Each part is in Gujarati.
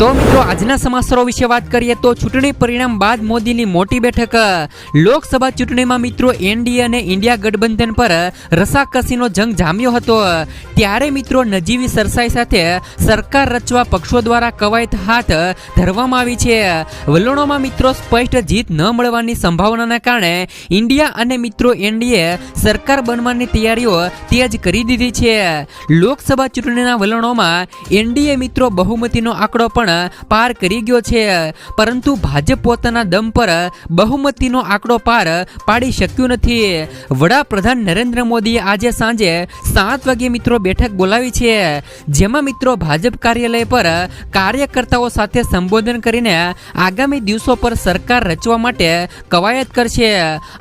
તો મિત્રો, આજના સમાચારો વિશે વાત કરીએ તો ચૂંટણી પરિણામ બાદ મોદીની મોટી બેઠક. લોકસભા ચૂંટણીમાં મિત્રો, એનડીએ અને ઇન્ડિયા ગઠબંધન પર રસાકસીનો જંગ જામ્યો હતો. ત્યારે મિત્રો, નજીવી સરસાઈ સાથે સરકાર રચવા પક્ષો દ્વારા કવાયત હાથ ધરવામાં આવી છે. વલણોમાં મિત્રો, સ્પષ્ટ જીત ન મળવાની સંભાવનાના કારણે ઇન્ડિયા અને મિત્રો, એનડીએ સરકાર બનવાની તૈયારીઓ તેજ કરી દીધી છે. લોકસભા ચૂંટણીના વલણોમાં એનડીએ મિત્રો બહુમતીનો આંકડો પણ પાર કરી ગયો છે. પરંતુ ભાજપ પોતાના દમ પર બહુમતીનો આંકડો પાર પાડી શક્યું નથી. વડાપ્રધાન નરેન્દ્ર મોદીએ આજે સાંજે સાત વાગે મિત્રો બેઠક બોલાવી છે. જેમાં મિત્રો ભાજપ કાર્યાલય પર કાર્યકર્તાઓ સાથે સંબોધન કરીને આગામી દિવસો પર સરકાર રચવા માટે કવાયત કરશે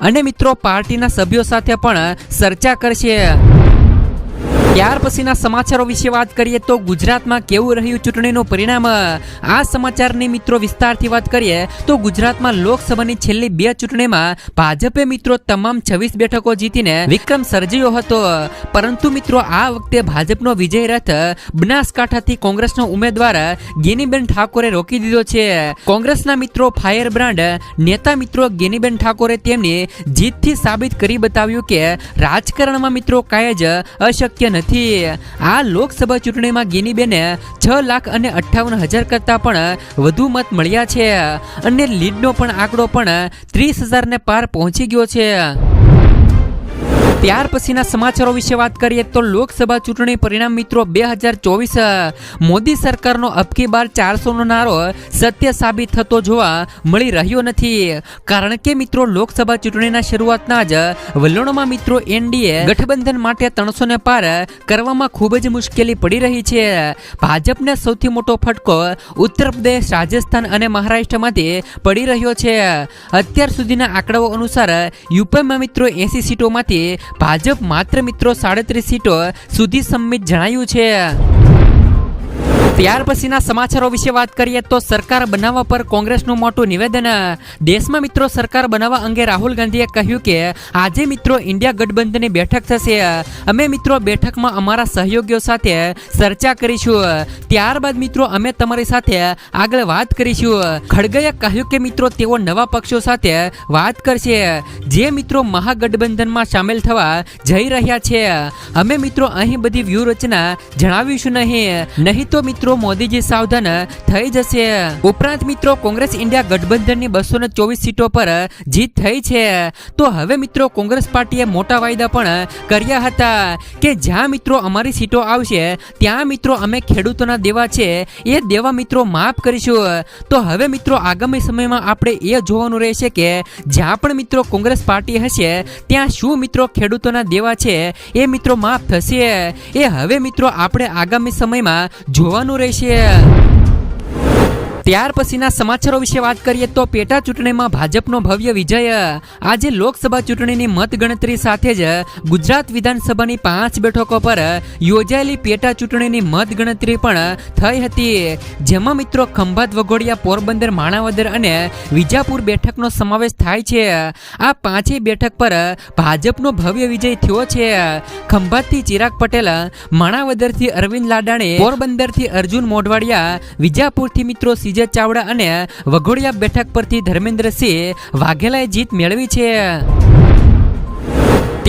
અને મિત્રો પાર્ટીના સભ્યો સાથે પણ ચર્ચા કરશે. ત્યાર પછીના સમાચારો વિશે વાત કરીએ તો ગુજરાતમાં કેવું રહ્યું ચૂંટણીનું પરિણામ? આ સમાચારની મિત્રો વિસ્તારથી વાત કરીએ તો ગુજરાતમાં લોકસભાની છેલ્લી બે ચૂંટણીમાં ભાજપે મિત્રો તમામ છવ્વીસ બેઠકો જીતીને વિક્રમ સર્જ્યો હતો. પરંતુ મિત્રો આ વખતે ભાજપનો વિજય રથ બનાસકાંઠાથી કોંગ્રેસનો ઉમેદવાર ગેનીબેન ઠાકોરે રોકી દીધો છે. કોંગ્રેસના મિત્રો ફાયર બ્રાન્ડ નેતા મિત્રો ગેનીબેન ઠાકોરે તેમની જીતથી સાબિત કરી બતાવ્યું કે રાજકારણમાં મિત્રો કાંઈ જ અશક્ય નથી આ લોકસભા ચૂંટણીમાં ગિનીબેને છ લાખ અને અઠ્ઠાવન હજાર કરતાં પણ વધુ મત મળ્યા છે. અને લીડનો પણ આંકડો પણ ત્રીસ હજારને પાર પહોંચી ગયો છે. ત્યાર પછીના સમાચારો વિશે વાત કરીએ તો લોકસભા ચૂંટણી પરિણામ મિત્રો બે હજાર ચોવીસ મોદી સરકારનો અબકી બાર ચારસોનો નારો સત્ય સાબિત થતો જોવા મળી રહ્યો નથી. કારણ કે મિત્રો લોકસભા ચૂંટણીના શરૂઆતના જ વલણોમાં મિત્રો એનડીએ ગઠબંધન માટે ત્રણસો ને પાર કરવામાં ખૂબ જ મુશ્કેલી પડી રહી છે. ભાજપને સૌથી મોટો ફટકો ઉત્તર પ્રદેશ, રાજસ્થાન અને મહારાષ્ટ્રમાંથી પડી રહ્યો છે. અત્યાર સુધીના આંકડાઓ અનુસાર યુપીમાં મિત્રો એસી સીટોમાંથી ભાજપ માત્ર મિત્રો સાડત્રીસ સીટો સુધી સંમિત જણાયું છે. ત્યાર પછીના સમાચારો વિશે વાત કરીએ તો સરકાર બનાવવા પર કોંગ્રેસનું મોટું નિવેદન દેશમાં મિત્રો સરકાર બનાવવા અંગે રાહુલ ગાંધીએ કહ્યું કે, આજે મિત્રો ઇન્ડિયા ગઠબંધનની બેઠક થશે અમે મિત્રો બેઠકમાં અમારા સહયોગીઓ સાથે ચર્ચા કરીશું ત્યારબાદ મિત્રો અમે તમારી સાથે આગળ વાત કરીશું. ખડગેએ કહ્યું કે મિત્રો તેઓ નવા પક્ષો સાથે વાત કરશે, જે મિત્રો મહાગઠબંધનમાં સામેલ થવા જઈ રહ્યા છે. અમે મિત્રો અહીં બધી વ્યૂહરચના જણાવીશું નહીં નહીં તો મિત્રો મોદીજી સાવધાન થઈ જશે. ઉપરાંત મિત્રો, કોંગ્રેસ ઇન્ડિયા ગઠબંધનની બસો સીટો પર જીત થઈ છે. તો હવે મિત્રો, કોંગ્રેસ પાર્ટીએ મોટા વાયદા પણ કર્યા હતા કે જ્યાં મિત્રો અમારી સીટો આવશે, ત્યાં મિત્રો અમે ખેડૂતોના દેવા છે. એ દેવા મિત્રો માફ કરીશું. તો હવે મિત્રો, આગામી સમયમાં આપણે એ જોવાનું રહેશે કે જ્યાં પણ મિત્રો કોંગ્રેસ પાર્ટી હશે, ત્યાં શું મિત્રો ખેડૂતોના દેવા છે, એ મિત્રો માફ થશે. એ હવે મિત્રો, આપણે આગામી સમયમાં જોવાનું રહેશે ત્યાર પછીના સમાચારો વિશે વાત કરીએ તો પેટા ચૂંટણીમાં ભાજપનો ભવ્ય વિજય. આજે લોકસભા ચૂંટણીની મતગણતરી સાથે જ ગુજરાત વિધાનસભાની પાંચ બેઠકો પર યોજાયેલી પેટા ચૂંટણીની મતગણતરી પણ થઈ હતી. જેમાં મિત્રો ખંભાત વઘોડિયા પોરબંદર, માણાવદર અને વિજાપુર બેઠકનો સમાવેશ થાય છે. આ પાંચેય બેઠક પર ભાજપનો ભવ્ય વિજય થયો છે. ખંભાતથી ચિરાગ પટેલ, માણાવદરથી અરવિંદ લાડાણી, પોરબંદરથી અર્જુન મોઢવાડિયા, વિજાપુરથી મિત્રો સીજે ચાવડા અને વઘોડિયા બેઠક પરથી ધર્મેન્દ્રસિંહ વાઘેલાએ જીત મેળવી છે.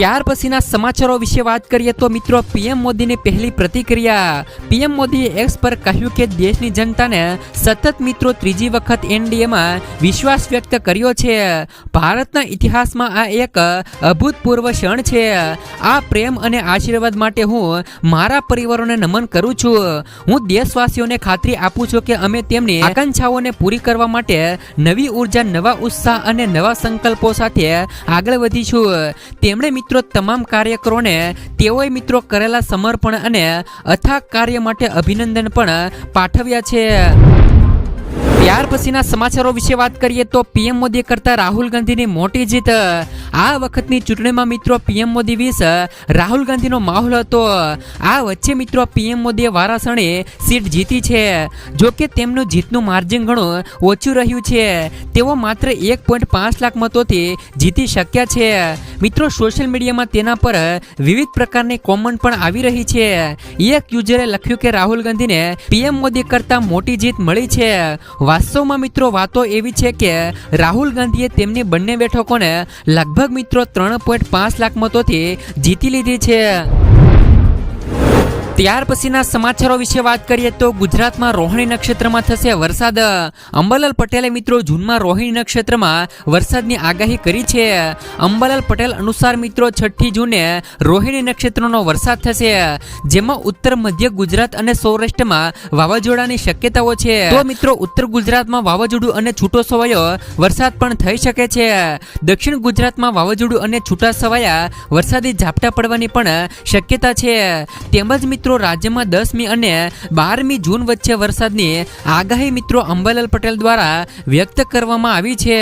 ત્યાર પછીના સમાચારો વિશે વાત કરીએ તો મિત્રો, પીએમ મોદીની પહેલી પ્રતિક્રિયા. પીએમ મોદીએ એક્સ પર કહ્યું કે દેશની જનતાને સતત મિત્રો ત્રીજી વખત એનડીએમાં વિશ્વાસ વ્યક્ત કર્યો છે. ભારતના ઇતિહાસમાં આ એક અભૂતપૂર્વ ક્ષણ છે. આ પ્રેમ અને આશીર્વાદ માટે હું મારા પરિવારોને નમન કરું છું. હું દેશવાસીઓને ખાતરી આપું છું કે અમે તેમની આકાંક્ષાઓને પૂરી કરવા માટે નવી ઊર્જા, નવા ઉત્સાહ અને નવા સંકલ્પો સાથે આગળ વધીશું. તેમણે મિત્રો મિત્રો તમામ કાર્યકરોને, તેઓએ મિત્રો કરેલા સમર્પણ અને અથાગ કાર્ય માટે અભિનંદન પણ પાઠવ્યા છે. ત્યાર પછીના સમાચારો વિશે વાત કરીએ તો પીએમ મોદી કરતા રાહુલ ગાંધીની મોટી જીત. આ વખતની ચૂંટણીમાં મિત્રો પીએમ મોદી વિશે રાહુલ ગાંધીનો માહોલ હતો. આ વચ્ચે મિત્રો પીએમ મોદીએ વારાસણી સીટ જીતી છે. જો કે તેમનું જીતનું માર્જિન ઘણું ઓછું રહ્યું છે. તેઓ માત્ર એક પોઈન્ટ પાંચ લાખ મતોથી જીતી શક્યા છે. મિત્રો સોશિયલ મીડિયામાં તેના પર વિવિધ પ્રકારની કોમેન્ટ પણ આવી રહી છે. એક યુઝરે લખ્યું કે રાહુલ ગાંધીને પીએમ મોદી કરતા મોટી જીત મળી છે. વાસ્તવમાં મિત્રો, વાતો એવી છે કે રાહુલ ગાંધીએ તેમની બંને બેઠકોને લગભગ મિત્રો ત્રણ પોઈન્ટ પાંચ લાખ મતોથી જીતી લીધી છે. ત્યાર પછીના સમાચારો વિશે વાત કરીએ તો ગુજરાતમાં રોહિણી નક્ષત્રમાં થશે વરસાદ. અંબાલાલ પટેલે મિત્રો જૂનમાં રોહિણી નક્ષત્રમાં વરસાદની આગાહી કરી છે. અંબાલાલ પટેલ અનુસાર મિત્રો છઠ્ઠી જૂને રોહિણી નક્ષત્રનો વરસાદ થશે, જેમાં ઉત્તર, મધ્ય ગુજરાત અને સૌરાષ્ટ્રમાં વાવાઝોડાની શક્યતાઓ છે. તો મિત્રો, ઉત્તર ગુજરાતમાં વાવાઝોડું અને છૂટો છવાયો વરસાદ પણ થઈ શકે છે. દક્ષિણ ગુજરાતમાં વાવાઝોડું અને છૂટા છવાયા વરસાદી ઝાપટા પડવાની પણ શક્યતા છે. તેમજ મિત્રો રાજ્યમાં દસમી અને બારમી જૂન વચ્ચે વરસાદની આગાહી મિત્રો અંબાલાલ પટેલ દ્વારા વ્યક્ત કરવામાં આવી છે.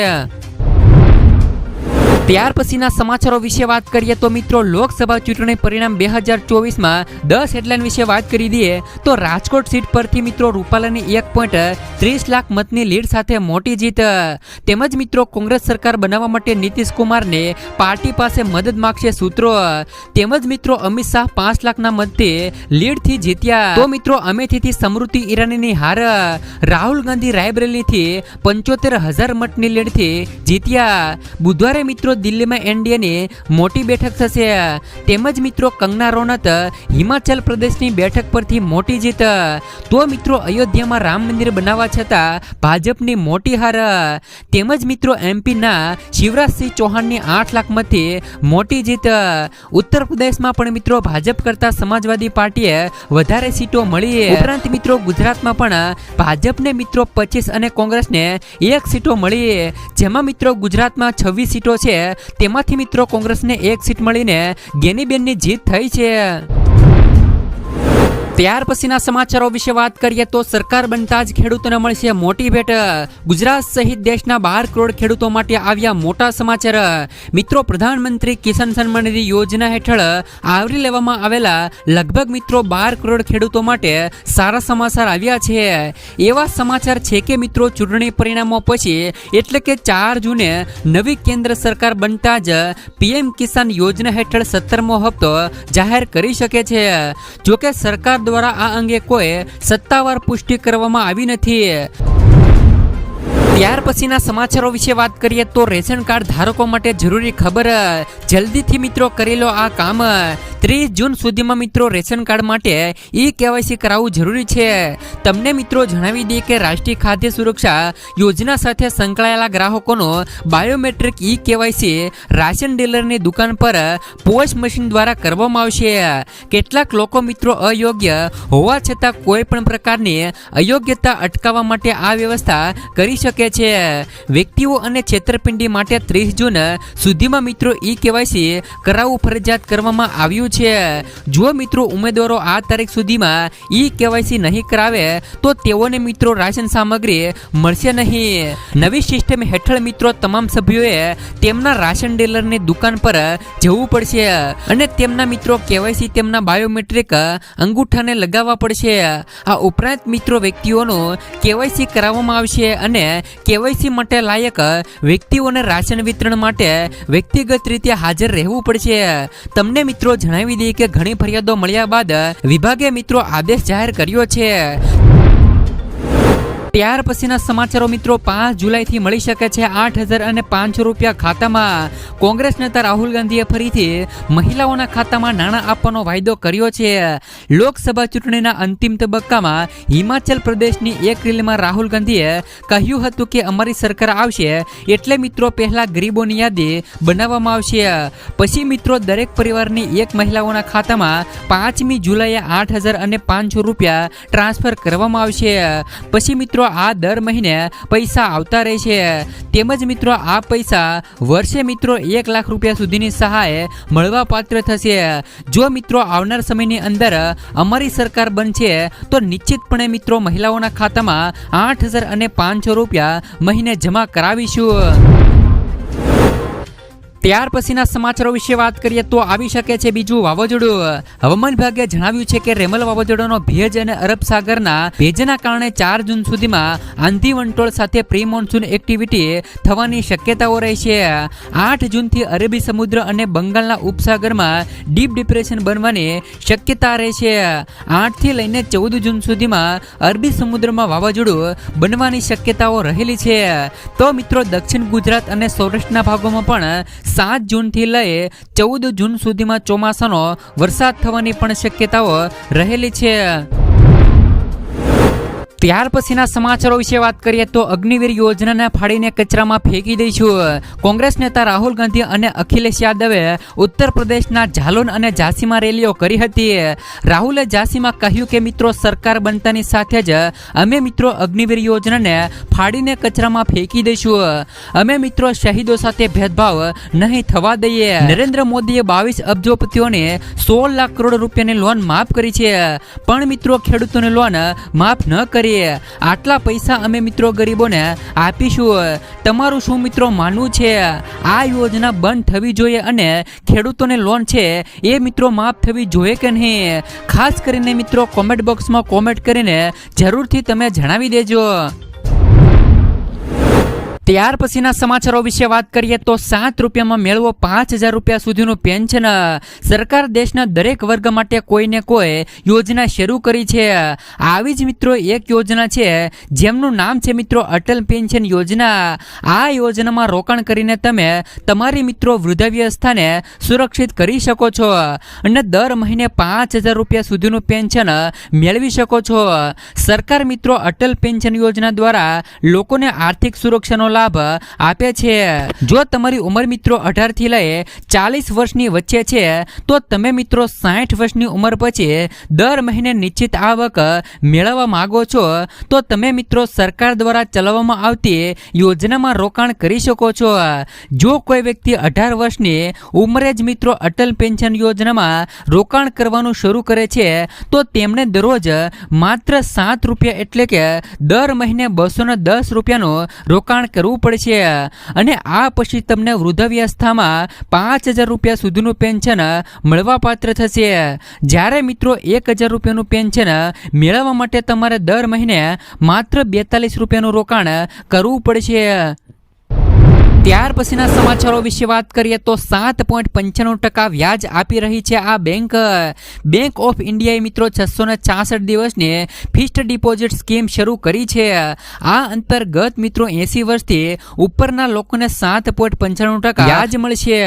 ત્યાર પછીના સમાચારો વિશે વાત કરીએ તો મિત્રો, લોકસભા ચૂંટણી પરિણામ બે હજાર ચોવીસમાં દસ હેડલાઇન વિશે વાત કરી દઈએ તો રાજકોટ સીટ પરથી મિત્રો, રૂપાલાની એક પોઈન્ટ ત્રીસ લાખ મતની લીડ સાથે મોટી જીત. તેમજ મિત્રો, કોંગ્રેસ સરકાર બનાવવા માટે નીતિશ પાર્ટી પાસે મદદ માગશે સૂત્રો. તેમજ મિત્રો, અમિત શાહ પાંચ લાખના મતથી લીડથી જીત્યા. તો મિત્રો, અમેઠીથી સમૃદ્ધિ ઈરાનીની હાર. રાહુલ ગાંધી રાયબરેલીથી પંચોતેર હજાર મતની લીડથી જીત્યા. બુધવારે મિત્રો દિલ્હીમાં એનડીએની મોટી બેઠક થશે. તેમજ મિત્રો, કંગના રોનત હિમાચલ પ્રદેશની બેઠક પરથી મોટી જીત. તો મિત્રો, અયોધ્યામાં રામ મંદિર બનાવવા છતાં ભાજપની મોટી હાર. તેમજ મિત્રો, એમપીના શિવરાજસિંહ ચૌહાણની આઠ લાખમાંથી મોટી જીત. ઉત્તર પ્રદેશમાં પણ મિત્રો, ભાજપ કરતા સમાજવાદી પાર્ટીએ વધારે સીટો મળી. ઉપરાંત મિત્રો, ગુજરાતમાં પણ ભાજપને મિત્રો પચીસ અને કોંગ્રેસને એક સીટો મળી. જેમાં મિત્રો, ગુજરાતમાં છવ્વીસ સીટો છે. તેમાંથી મિત્રો કોંગ્રેસને એક સીટ મળીને ગેનીબેનની જીત થઈ છે. ત્યાર પછીના સમાચારો વિશે વાત કરીએ તો સરકાર બનતા જ ખેડૂતોને મળશે મોટી ભેટ. ગુજરાત સહિત દેશના બાર કરોડ ખેડૂતો માટે આવ્યા મોટા સમાચાર. મિત્રો, પ્રધાનમંત્રી કિસાન સન્માન નિધિ યોજના હેઠળ આવરી લેવામાં આવેલા લગભગ મિત્રો બાર કરોડ ખેડૂતો માટે સારા સમાચાર આવ્યા છે. એવા સમાચાર છે કે મિત્રો, ચૂંટણી પરિણામો પછી એટલે કે ચાર જૂને નવી કેન્દ્ર સરકાર બનતા જ પીએમ કિસાન યોજના હેઠળ સત્તરમો હપ્તો જાહેર કરી શકે છે. જોકે સરકાર દ્વારા આ અંગે કોઈ સત્તાવાર પુષ્ટિ કરવામાં આવી નથી. ત્યાર પછીના સમાચારો વિશે વાત કરીએ તો રેશન કાર્ડ ધારકો માટે જરૂરી ખબર જલ્દીથી મિત્રો કરી લો આ કામ. ત્રીસ જૂન સુધીમાં મિત્રો રેશન કાર્ડ માટે ઈ કેવાયસી કરાવવું જરૂરી છે. તમને મિત્રો જણાવી દઈએ કે રાષ્ટ્રીય ખાદ્ય સુરક્ષા યોજના સાથે સંકળાયેલા ગ્રાહકોનો બાયોમેટ્રિક ઈ કેવાયસી રાશન ડીલરની દુકાન પર પોસ્ટ મશીન દ્વારા કરવામાં આવશે. કેટલાક લોકો મિત્રો અયોગ્ય હોવા છતાં કોઈ પણ પ્રકારની અયોગ્યતા અટકાવવા માટે આ વ્યવસ્થા કરી શકે છે. વ્યક્તિઓ અને છેતરપિંડી માટે ત્રીસ જૂન સુધીમાં મિત્રો ઈ કેવાયસી કરાવવું ફરજિયાત કરવામાં આવ્યું છે. જો મિત્રો ઉમેદવારો આ તારીખ સુધીમાં ઈ કેવાયસી નહીં કરાવે, તો તેઓને મિત્રો રાશન સામગ્રી મળશે નહીં. નવી સિસ્ટમ હેઠળ મિત્રો તમામ સભ્યોએ તેમના રાશન ડીલરની દુકાન પર જવું પડશે અને તેમના મિત્રો કેવાયસી તેમના બાયોમેટ્રિક અંગૂઠાને લગાવવા પડશે. આ ઉપરાંત મિત્રો વ્યક્તિઓનું કેવાયસી કરાવવામાં આવશે અને કેવાયસી માટે લાયક વ્યક્તિઓને રાશન વિતરણ માટે વ્યક્તિગત રીતે હાજર રહેવું પડશે. તમને મિત્રો જણાવી દઈએ કે ઘણી ફરિયાદો મળ્યા બાદ વિભાગે મિત્રો આદેશ જાહેર કર્યો છે. ત્યાર પછીના સમાચારો મિત્રો, પાંચ જુલાઈથી મળી શકે છે આઠ હજાર અને પાંચસો રૂપિયા ખાતામાં. કોંગ્રેસ નેતા રાહુલ ગાંધીએ ફરીથી મહિલાઓના ખાતામાં નાણાં આપવાનો વાયદો કર્યો છે. લોકસભા ચૂંટણીના અંતિમ તબક્કામાં હિમાચલ પ્રદેશની એક રેલીમાં રાહુલ ગાંધીએ કહ્યું હતું કે અમારી સરકાર આવશે એટલે મિત્રો, પહેલા ગરીબોની યાદી બનાવવામાં આવશે. પછી મિત્રો, દરેક પરિવારની એક મહિલાઓના ખાતામાં પાંચમી જુલાઈએ આઠ હજાર અને પાંચસો રૂપિયા ટ્રાન્સફર કરવામાં આવશે. પછી મિત્રો મિત્રો, આ દર મહિને પૈસા આવતા રહે છે. તેમજ મિત્રો, આ પૈસા વર્ષે મિત્રો એક લાખ રૂપિયા સુધીની સહાય મળવા પાત્ર થશે. જો મિત્રો, આવનાર સમયની અંદર અમારી સરકાર બનશે, તો નિશ્ચિતપણે મિત્રો, મહિલાઓના ખાતામાં આઠ હજાર અને પાંચસો રૂપિયા મહિને જમા કરાવીશું. ત્યાર પછીના સમાચારો વિશે વાત કરીએ તો આવી શકે છે બીજું વાવાઝોડું. હવામાન વિભાગે જણાવ્યું છે કે રેમલ વાવાઝોડાનો ભેજ અને અરબ સાગરના ભેજના કારણે ચાર જૂન સુધીમાં આંધી વંટોળ સાથે પ્રી મોન્સૂન એક્ટિવિટી થવાની શક્યતાઓ રહી છે. આઠ જૂનથી અરબી સમુદ્ર અને બંગાળના ઉપસાગરમાં ડીપ ડિપ્રેશન બનવાની શક્યતા રહે છે. આઠથી લઈને ચૌદ જૂન સુધીમાં અરબી સમુદ્રમાં વાવાઝોડું બનવાની શક્યતાઓ રહેલી છે. તો મિત્રો દક્ષિણ ગુજરાત અને સૌરાષ્ટ્રના ભાગોમાં પણ સાત જૂનથી લઈ ચૌદ જૂન સુધીમાં ચોમાસાનો વરસાદ થવાની પણ શક્યતાઓ રહેલી છે. ત્યાર પછીના સમાચારો વિશે વાત કરીએ તો અગ્નિવીર યોજનાને ફાડીને કચરામાં ફેંકી દઈશું કોંગ્રેસ નેતા રાહુલ ગાંધી અને અખિલેશ યાદવે ઉત્તર પ્રદેશના ઝાલોન અને ઝાંસીમાં રેલીઓ કરી હતી. રાહુલે ઝાંસીમાં કહ્યું કે, મિત્રો, સરકાર બનતાની સાથે જ અમે મિત્રો અગ્નિવીર યોજનાને ફાડીને કચરામાં ફેંકી દઈશું. અમે મિત્રો શહીદો સાથે ભેદભાવ નહીં થવા દઈએ. નરેન્દ્ર મોદીએ બાવીસ અબજોપતિઓને સોળ લાખ કરોડ રૂપિયાની લોન માફ કરી છે. પણ મિત્રો, ખેડૂતોને લોન માફ ન કરી આટલા પૈસા અમે મિત્રો ગરીબોને આપીશું. તમારું શું મિત્રો માનવું છે? આ યોજના બંધ થવી જોઈએ અને ખેડૂતોને લોન છે. એ મિત્રો માફ થવી જોઈએ કે નહીં? ખાસ કરીને મિત્રો કોમેન્ટ બોક્સમાં કોમેન્ટ કરીને જરૂરથી તમે જણાવી દેજો. ત્યાર પછીના સમાચારો વિશે વાત કરીએ તો સાત રૂપિયામાં મેળવો પાંચ હજાર રૂપિયા સુધીનું પેન્શન. સરકાર દેશના દરેક વર્ગ માટે કોઈને કોઈ યોજના શરૂ કરી છે. આવી જ મિત્રો એક યોજના છે, જેમનું નામ છે મિત્રો અટલ પેન્શન યોજના. આ યોજનામાં રોકાણ કરીને તમે તમારી મિત્રો વૃદ્ધાવ્યવસ્થાને સુરક્ષિત કરી શકો છો અને દર મહિને પાંચ હજાર રૂપિયા સુધીનું પેન્શન મેળવી શકો છો. સરકાર મિત્રો અટલ પેન્શન યોજના દ્વારા લોકોને આર્થિક સુરક્ષાનો લાભ આપે છે. જો તમારી ઉંમર મિત્રો અઢારથી લઈ ચાલીસ વર્ષની વચ્ચે છે, તો તમે મિત્રો સાઠ વર્ષની ઉંમર પછી દર મહિને નિશ્ચિત આવક મેળવવા માંગો છો, તો તમે મિત્રો સરકાર દ્વારા ચલાવવામાં આવતી યોજનામાં રોકાણ કરી શકો છો. જો કોઈ વ્યક્તિ અઢાર વર્ષની ઉંમરે જ મિત્રો અટલ પેન્શન યોજનામાં રોકાણ કરવાનું શરૂ કરે છે, તો તેમણે દરરોજ માત્ર સાત રૂપિયા એટલે કે દર મહિને બસો દસ રૂપિયાનું રોકાણ કરવું પડશે અને આ પછી તમને વૃદ્ધાવ્યવસ્થામાં પાંચ હજાર રૂપિયા સુધીનું પેન્શન મળવાપાત્ર થશે. જ્યારે મિત્રો એક હજાર રૂપિયાનું પેન્શન મેળવવા માટે તમારે દર મહિને માત્ર બેતાલીસ રૂપિયાનું રોકાણ કરવું પડશે. ત્યાર પછીના સમાચારો વિશે વાત કરીએ તો સાત પોઈન્ટ પંચાણું ટકા વ્યાજ આપી રહી છે આ બેંક. બેંક ઓફ ઇન્ડિયાએ મિત્રો છસો ને છાસઠ દિવસની ફિક્સ્ડ ડિપોઝિટ સ્કીમ શરૂ કરી છે. આ અંતર્ગત મિત્રો એસી વર્ષથી ઉપરના લોકોને સાત પોઈન્ટ પંચાણું ટકા વ્યાજ મળશે.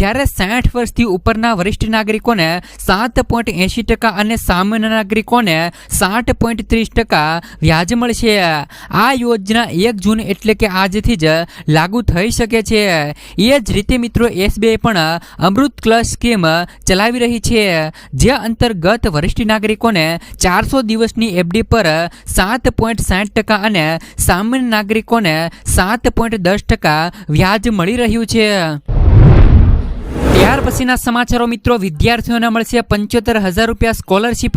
જ્યારે સાઠ વર્ષથી ઉપરના વરિષ્ઠ નાગરિકોને સાત પોઈન્ટ એંશી ટકા અને સામાન્ય નાગરિકોને સાઠ પોઈન્ટ ત્રીસ ટકા વ્યાજ મળશે. આ યોજના એક જૂન એટલે કે આજથી જ લાગુ થઈ શકે છે. એ જ રીતે મિત્રો એસબીઆઈ પણ અમૃત ક્લસ સ્કીમ ચલાવી રહી છે. જે અંતર્ગત વરિષ્ઠ નાગરિકોને ચારસો દિવસની એફડી પર સાત પોઈન્ટ સાઠ ટકા અને સામાન્ય નાગરિકોને સાત પોઈન્ટ દસ ટકા વ્યાજ મળી રહ્યું છે. ત્યાર પછીના સમાચારો મિત્રો, વિદ્યાર્થીઓને મળશે પંચોતેર હજાર રૂપિયા સ્કોલરશીપ.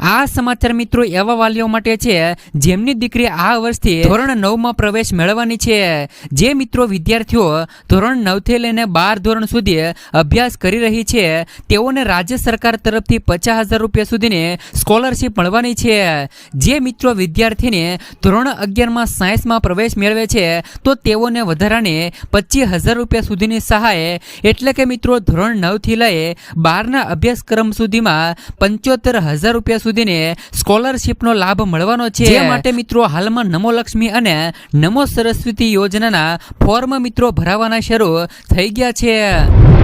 આ સમાચાર મિત્રો એવા વાલીઓ માટે છે, જેમની દીકરી આ વર્ષથી ધોરણ નવમાં પ્રવેશ મેળવવાની છે. જે મિત્રો વિદ્યાર્થીઓ ધોરણ નવથી લઈને બાર ધોરણ સુધી અભ્યાસ કરી રહી છે, તેઓને રાજ્ય સરકાર તરફથી પચાસ હજાર રૂપિયા સુધીની સ્કોલરશીપ મળવાની છે. જે મિત્રો વિદ્યાર્થીને ધોરણ અગિયારમાં સાયન્સમાં પ્રવેશ મેળવે છે, તો તેઓને વધારાની પચીસ હજાર રૂપિયા સુધીની સહાય, એટલે કે મિત્રો ધોરણ નવથી લઈ બારના અભ્યાસક્રમ સુધીમાં પંચોતેર હજાર રૂપિયા સુધીને સ્કોલરશીપનો લાભ મળવાનો છે. માટે મિત્રો, હાલમાં નમો લક્ષ્મી અને નમો સરસ્વતી યોજનાના ફોર્મ મિત્રો ભરાવાના શરૂ થઈ ગયા છે.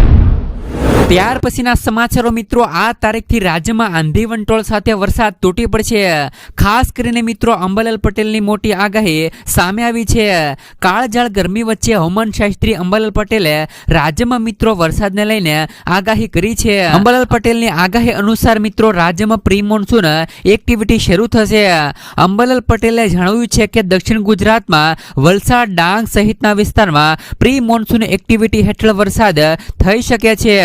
ત્યાર પછીના સમાચારો મિત્રો, આ તારીખથી રાજ્યમાં આંધી વંટોળ સાથે વરસાદ તૂટી પડશે. ખાસ કરીને મિત્રો, અંબાલાલ પટેલની મોટી આગાહી સામે આવી છે. કાળઝાળ ગરમી વચ્ચે હવામાન શાસ્ત્રી અંબાલાલ પટેલે રાજ્યમાં મિત્રો વરસાદને લઈને આગાહી કરી છે. અંબાલાલ પટેલની આગાહી અનુસાર મિત્રો, રાજ્યમાં પ્રી મોન્સૂન એક્ટિવિટી શરૂ થશે. અંબાલાલ પટેલે જણાવ્યું છે કે દક્ષિણ ગુજરાતમાં વલસાડ, ડાંગ સહિતના વિસ્તારમાં પ્રી મોન્સૂન એક્ટિવિટી હેઠળ વરસાદ થઈ શકે છે.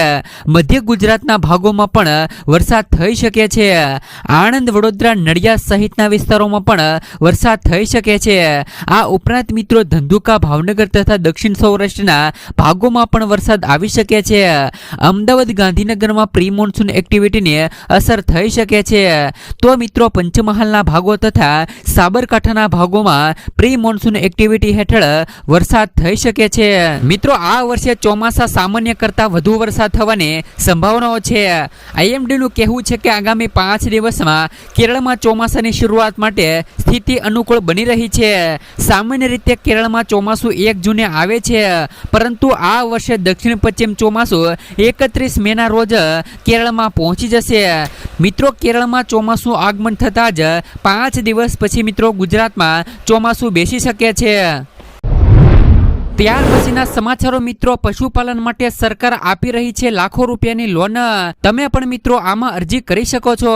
મધ્ય ગુજરાતના ભાગોમાં પણ વરસાદ થઈ શકે છે. આણંદ, વડોદરા, નડિયાદ સહિતના વિસ્તારોમાં પણ વરસાદ થઈ શકે છે. આ ઉપરાંત મિત્રો ધંધુકા, ભાવનગર તથા દક્ષિણ સૌરાષ્ટ્રના ભાગોમાં પણ વરસાદ આવી શકે છે. અમદાવાદ, ગાંધીનગરમાં પ્રી મોન્સૂન એક્ટિવિટીની અસર થઈ શકે છે. તો મિત્રો પંચમહાલના ભાગો તથા સાબરકાંઠાના ભાગોમાં પ્રી મોન્સૂન એક્ટિવિટી હેઠળ વરસાદ થઈ શકે છે. મિત્રો, આ વર્ષે ચોમાસા સામાન્ય કરતાં વધુ વરસાદ થવાની સંભાવનાઓ છે. આઈએમડીનું કહેવું છે કે આગામી પાંચ દિવસમાં કેરળમાં ચોમાસાની શરૂઆત માટે સ્થિતિ અનુકૂળ બની રહી છે. સામાન્ય રીતે કેરળમાં ચોમાસું એક જૂને આવે છે, પરંતુ આ વર્ષે દક્ષિણ પશ્ચિમ ચોમાસું એકત્રીસ મેના રોજ કેરળમાં પહોંચી જશે. મિત્રો, કેરળમાં ચોમાસું આગમન થતાં જ પાંચ દિવસ પછી મિત્રો ગુજરાતમાં ચોમાસું બેસી શકે છે. ત્યાર પછીના સમાચારો મિત્રો, પશુપાલન માટે સરકાર આપી રહી છે લાખો રૂપિયાની લોન તમે પણ મિત્રો આમાં અરજી કરી શકો છો.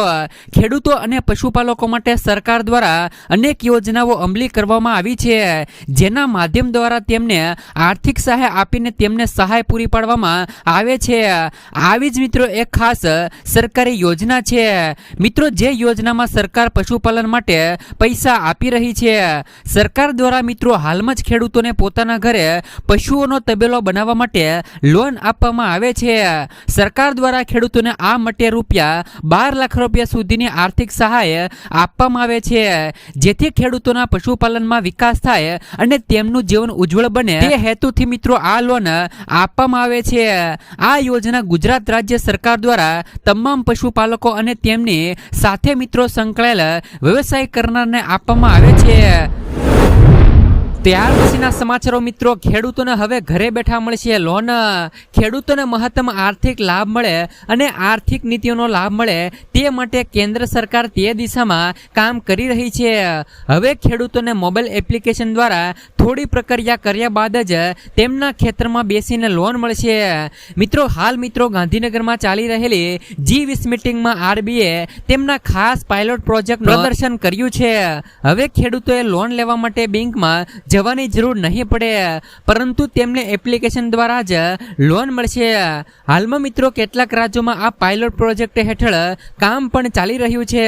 ખેડૂતો અને પશુપાલકો માટે સરકાર દ્વારા અનેક યોજનાઓ અમલી કરવામાં આવી છે. જેના માધ્યમ દ્વારા તેમને આર્થિક સહાય આપીને તેમને સહાય પૂરી પાડવામાં આવે છે. આવી જ મિત્રો એક ખાસ સરકારી યોજના છે. મિત્રો, જે યોજનામાં સરકાર પશુપાલન માટે પૈસા આપી રહી છે. સરકાર દ્વારા મિત્રો હાલમાં જ ખેડૂતોને પોતાના ઘરે પશુઓનો તબેલો બનાવવા માટે લોન આપવામાં આવે છે. સરકાર દ્વારા ખેડૂતોને આ માટે રૂપિયા બાર લાખ રૂપિયા સુધીની આર્થિક સહાય આપવામાં આવે છે. જેથી ખેડૂતોના પશુપાલનમાં વિકાસ થાય અને તેમનું જીવન ઉજ્જવળ બને. તે હેતુથી મિત્રો આ લોન આપવામાં આવે છે. આ યોજના ગુજરાત રાજ્ય સરકાર દ્વારા તમામ પશુપાલકો અને તેમની સાથે મિત્રો સંકળાયેલ વ્યવસાય કરનારને આપવામાં આવે છે. ત્યાર પછીના સમાચારો મિત્રો ખેડૂતોને હવે ઘરે બેઠા મળશે લોન. ખેડૂતોને મહત્તમ આર્થિક લાભ મળે અને આર્થિક નીતિઓનો લાભ મળે તે માટે કેન્દ્ર સરકાર તે દિશામાં કામ કરી રહી છે. હવે ખેડૂતોને મોબાઈલ એપ્લિકેશન દ્વારા થોડી પ્રક્રિયા કર્યા બાદ જ તેમના ખેતરમાં બેસીને લોન મળશે મિત્રો હાલ મિત્રો ગાંધીનગરમાં ચાલી રહેલી જી વીસ મિટિંગમાં આરબીએ તેમના ખાસ પાયલોટ પ્રોજેક્ટ પ્રદર્શન કર્યું છે. હવે ખેડૂતોએ લોન લેવા માટે બેંકમાં જવાની જરૂર નહીં પડે. પરંતુ તેમને એપ્લિકેશન દ્વારા જ લોન મળશે. હાલમાં મિત્રો, કેટલાક રાજ્યોમાં આ પાયલોટ પ્રોજેક્ટ હેઠળ કામ પણ ચાલી રહ્યું છે.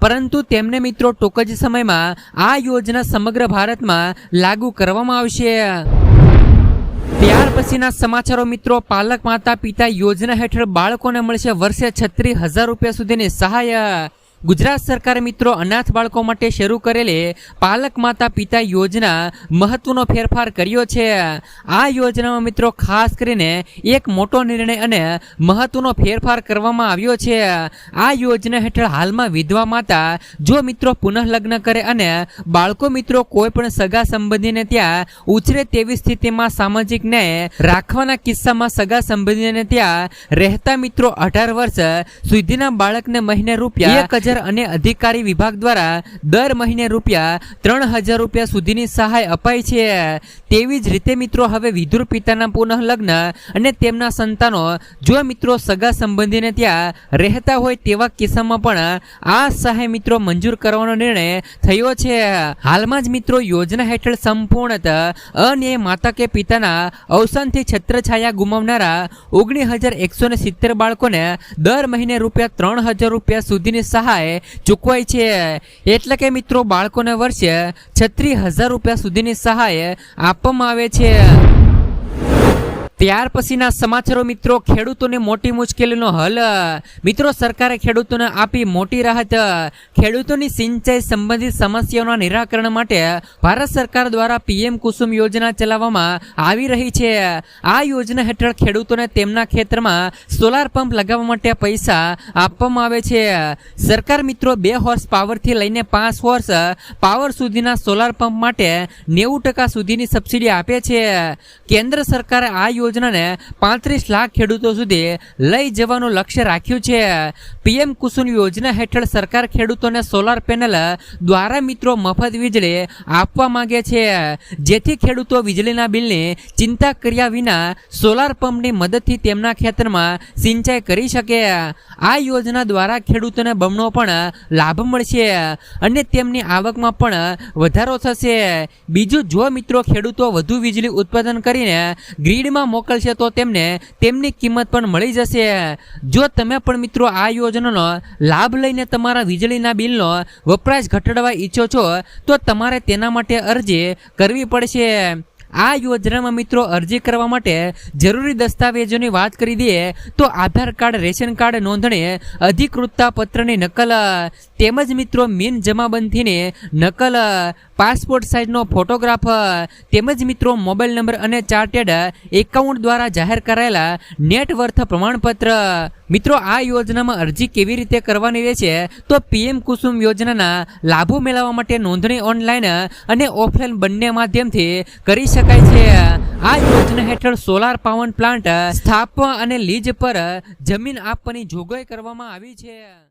પરંતુ તેમને મિત્રો, ટૂંક જ સમયમાં આ યોજના સમગ્ર ભારતમાં લાગુ કરવામાં આવશે. ત્યાર પછીના સમાચારો મિત્રો, પાલક માતા પિતા યોજના હેઠળ બાળકોને મળશે વર્ષે છત્રીસ હજાર રૂપિયા સુધીની સહાય. ગુજરાત સરકાર મિત્રો અનાથ બાળકો માટે શરૂ કરેલી પાલક માતા પિતા યોજના મહત્વનો ફેરફાર કર્યો છે. આ યોજનામાં મિત્રો ખાસ કરીને એક મોટો નિર્ણય અને મહત્વનો ફેરફાર કરવામાં આવ્યો છે. આ યોજના હેઠળ હાલમાં વિધવા માતા જો મિત્રો પુનઃલગ્ન કરે અને બાળકો મિત્રો કોઈ પણ સગા સંબંધીને ત્યાં ઉછરે તેવી સ્થિતિમાં સામાજિક ન્યાય રાખવાના કિસ્સામાં સગા સંબંધીને ત્યાં રહેતા મિત્રો અઢાર વર્ષ સુધીના બાળકને મહિને રૂપિયા એક હજાર અને અધિકારી વિભાગ દ્વારા દર મહિને રૂપિયા ત્રણ હજાર રૂપિયા સુધીની સહાય અપાય છે. તેવી જ રીતે મિત્રો હવે વિધુર પિતાના પુનઃ લગ્ન અને તેમના સંતાનો, જો મિત્રો સગા સંબંધીને ત્યાં રહેતા હોય તેવા કિસ્સામાં પણ આ સહાય મિત્રો મંજૂર કરવાનો નિર્ણય થયો છે. હાલમાં જ મિત્રો યોજના હેઠળ સંપૂર્ણત અને માતા કે પિતાના અવસાનથી છત્રછાયા ગુમાવનારા ઓગણીસ હજાર એકસો ને સિત્તેર બાળકોને દર મહિને રૂપિયા ત્રણ હજાર રૂપિયા સુધીની સહાય ચૂકવાય છે. એટલે કે મિત્રો બાળકોને વર્ષે છત્રીસ હજાર રૂપિયા સુધીની સહાય આપવામાં આવે છે. ત્યાર પછીના સમાચારો મિત્રો, ખેડૂતોને મોટી મુશ્કેલીનો હલ. મિત્રો, સરકારે ખેડૂતોને આપી મોટી રાહત. ખેડૂતોની સિંચાઈ સંબંધિત સમસ્યાઓના નિરાકરણ માટે ભારત સરકાર દ્વારા પીએમ કુસુમ યોજના ચલાવવામાં આવી રહી છે. આ યોજના હેઠળ ખેડૂતોને તેમના ખેતરમાં સોલાર પંપ લગાવવા માટે પૈસા આપવામાં આવે છે. સરકાર મિત્રો, બે હોર્સ પાવરથી લઈને પાંચ હોર્સ પાવર સુધીના સોલાર પંપ માટે નેવું ટકા સુધીની સબસિડી આપે છે. કેન્દ્ર સરકારે આ યોજના યોજનાને પાંત્રીસ લાખ ખેડૂતો સુધી લઈ જવાનું લક્ષ્ય રાખ્યું છે. પીએમ કુસુમ યોજના હેઠળ સરકાર ખેડૂતોને સોલાર પેનલ દ્વારા મિત્રો મફત વીજળી આપવા માંગે છે. જેથી ખેડૂતો વીજળીના બિલની ચિંતા કર્યા વિના સોલાર પંપની મદદથી તેમના ખેતરમાં સિંચાઈ કરી શકે. આ યોજના દ્વારા ખેડૂતોને બમણો પણ લાભ મળશે અને તેમની આવકમાં પણ વધારો થશે. બીજું, જો મિત્રો ખેડૂતો વધુ વીજળી ઉત્પાદન કરીને ગ્રીડમાં મોકલશે તો તેમને તેમની કિંમત પણ મળી જશે. જો તમે પણ મિત્રો આ યોજનાનો લાભ લઈને તમારા વીજળીના બિલનો વપરાશ ઘટાડવા ઈચ્છો છો, તો તમારે તેના માટે અરજી કરવી પડશે. આ યોજનામાં મિત્રો અરજી કરવા માટે જરૂરી દસ્તાવેજોની વાત કરી દઈએ, તો આધાર કાર્ડ, રેશન કાર્ડ નોંધણી, અધિકૃતતા પત્રની નકલ તેમજ મિત્રો મીન જમાબંધીને નકલ પાસપોર્ટ સાઇઝનો ફોટોગ્રાફ તેમજ મિત્રો મોબાઈલ નંબર અને ચાર્ટેડ એકાઉન્ટ દ્વારા જાહેર કરાયેલા નેટ વર્થ પ્રમાણપત્ર. મિત્રો, આ યોજનામાં અરજી કેવી રીતે કરવાની રહેશે? તો પીએમ કુસુમ યોજનાના લાભો મેળવવા માટે નોંધણી ઓનલાઈન અને ઓફલાઈન બંને માધ્યમથી કરી શકાય છે. આ યોજના હેઠળ સોલાર પાવર પ્લાન્ટ સ્થાપવા અને લીજ પર જમીન આપવાની જોગવાઈ કરવામાં આવી છે.